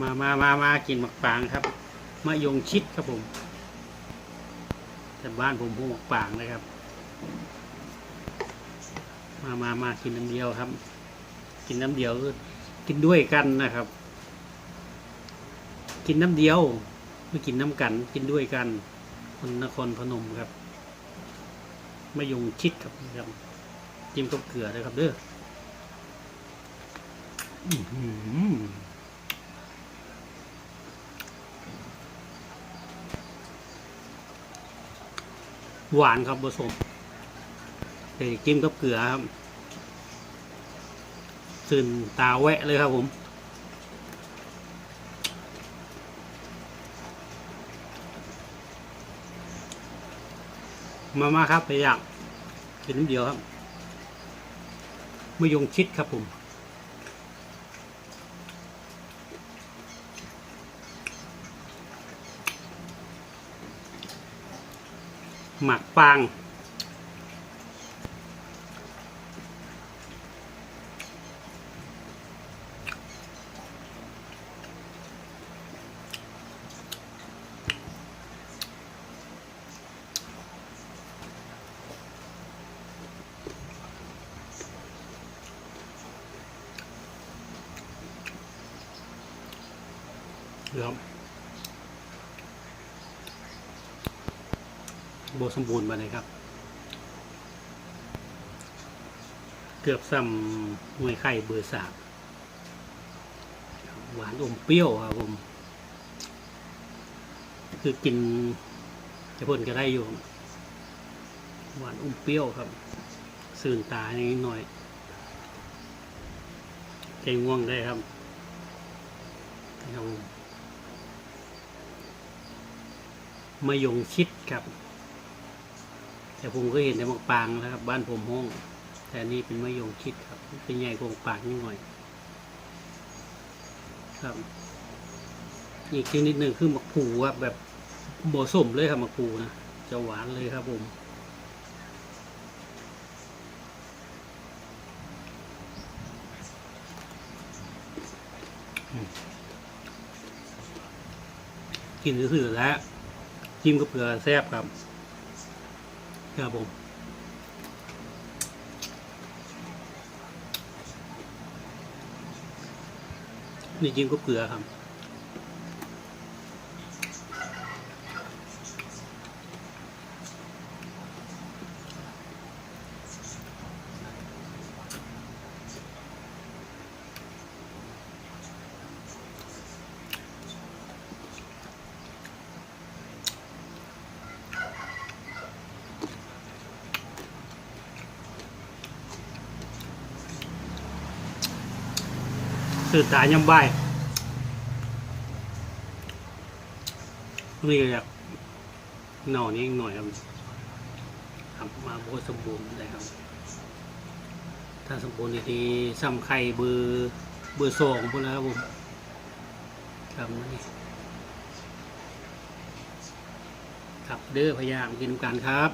มามามามากินหมักปางครับมะยงชิดครับผมแต่บ้านผมพูหมักปางนะครับ มามามากินน้ำเดียวครับ กินน้ำเดียวกินด้วยกันนะครับ กินน้ำเดียวไม่กินน้ำกัน กินด้วยกัน คนนครพนมครับมะยงชิดครับครับจิ้มกับเกลือเลยครับเด้อ หวานครับผสมเดี๋ยวจิ้มกับเกลือครับตื่นตาแวะเลยครับผมมามาครับไปอยากกินน้ำเดียวครับมะยงชิดครับผม หมักฟางครับ โบสมบูรณ์มาเลยครับ เกือบซ้ำหน่วยไข่เบอร์สามหวานอมเปรี้ยวครับผม คือกินจะพ่นก็ได้อยู่ หวานอมเปรี้ยวครับ สื่นตานิดหน่อยใจง่วงได้ครับเอามายงชิดครับ แต่ผมก็เห็นในมักปางนะครับ บ้านผมห้องแต่นี่เป็นมะยงชิดครับ เป็นใหญ่กว่าปากนิดหน่อย ครับอีกชนิดหนึ่งคือมักผูครับแบบโบสมเลยครับมักผูนะจะหวานเลยครับผมกินซื่อๆแล้วจิ้มกับเกลือแซ่บครับ ครับผมนี่จิ้มก็เกลือครับ สื่อตายำใบนี่ก็อยากหน่อนี้หน่อยครับครับมาโบสมบูรณ์เลยครับ ถ้าสมบูรณ์ดีๆซ้ำไข่เบอร์เบอร์สองพวกแล้วครับผมครับนี่ครับเด้อพยายามกินกันครับ